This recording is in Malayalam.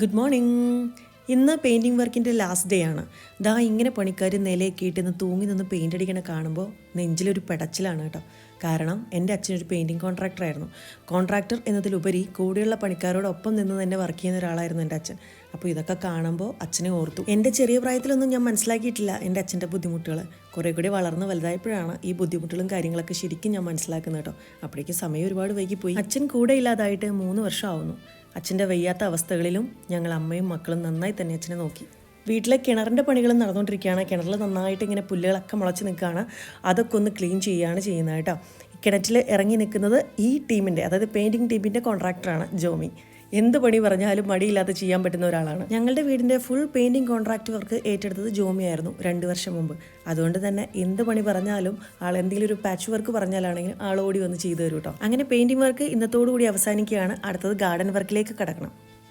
ഗുഡ് മോർണിംഗ് ഇന്ന് പെയിന്റിങ് വർക്കിന്റെ ലാസ്റ്റ് ഡേ ആണ്. ദാ ഇങ്ങനെ പണിക്കാർ നിലയൊക്കെ ഇട്ട് തൂങ്ങി നിന്ന് പെയിന്റ് അടിക്കണ കാണുമ്പോൾ നെഞ്ചിലൊരു പെടച്ചിലാണ് കേട്ടോ. കാരണം എന്റെ അച്ഛനൊരു പെയിന്റിങ് കോൺട്രാക്ടർ ആയിരുന്നു. കോൺട്രാക്ടർ എന്നതിലുപരി കൂടെയുള്ള പണിക്കാരോടൊപ്പം നിന്ന് തന്നെ വർക്ക് ചെയ്യുന്ന ഒരാളായിരുന്നു എന്റെ അച്ഛൻ. അപ്പോൾ ഇതൊക്കെ കാണുമ്പോൾ അച്ഛനെ ഓർത്തു. എന്റെ ചെറിയ പ്രായത്തിലൊന്നും ഞാൻ മനസ്സിലാക്കിയിട്ടില്ല എന്റെ അച്ഛന്റെ ബുദ്ധിമുട്ടുകൾ കുറേ കൂടി വളർന്ന് വലുതായപ്പോഴാണ് ഈ ബുദ്ധിമുട്ടുകളും കാര്യങ്ങളൊക്കെ ശരിക്കും ഞാൻ മനസ്സിലാക്കുന്നത് കേട്ടോ. അപ്പോഴേക്കും സമയം ഒരുപാട് വൈകിപ്പോയി. അച്ഛൻ കൂടെ ഇല്ലാതായിട്ട് മൂന്ന് വർഷമാവുന്നു. അച്ഛന്റെ വയ്യാത്ത അവസ്ഥകളിലും ഞങ്ങൾ അമ്മയും മക്കളും നന്നായി തന്നെ അച്ഛനെ നോക്കി. വീട്ടിലെ കിണറിന്റെ പണികളും നടന്നുകൊണ്ടിരിക്കുകയാണ്. കിണറിൽ നന്നായിട്ട് ഇങ്ങനെ പുല്ലുകളൊക്കെ മുളച്ച് നിൽക്കുകയാണ്. അതൊക്കെ ഒന്ന് ക്ലീൻ ചെയ്യുകയാണ് ചെയ്യുന്നത് കേട്ടോ. കിണറ്റിൽ ഇറങ്ങി നിൽക്കുന്നത് ഈ ടീമിന്റെ അതായത് പെയിന്റിങ് ടീമിന്റെ കോൺട്രാക്ടറാണ് ജോമി. എന്ത് പണി പറഞ്ഞാലും മടിയില്ലാതെ ചെയ്യാൻ പറ്റുന്ന ഒരാളാണ്. ഞങ്ങളുടെ വീടിന്റെ ഫുൾ പെയിന്റിംഗ് കോൺട്രാക്ട് വർക്ക് ഏറ്റെടുത്തത് ജോമിയായിരുന്നു രണ്ട് വർഷം മുമ്പ്. അതുകൊണ്ട് തന്നെ എന്ത് പണി പറഞ്ഞാലും ആൾ എന്തെങ്കിലും ഒരു പാച്ച് വർക്ക് പറഞ്ഞാലാണെങ്കിൽ ആൾ ഓടി വന്ന് ചെയ്തു തരും കേട്ടോ അങ്ങനെ പെയിന്റിംഗ് വർക്ക് ഇന്നത്തോടു കൂടി അവസാനിക്കുകയാണ്. അടുത്തത് ഗാർഡൻ വർക്കിലേക്ക് കടക്കണം.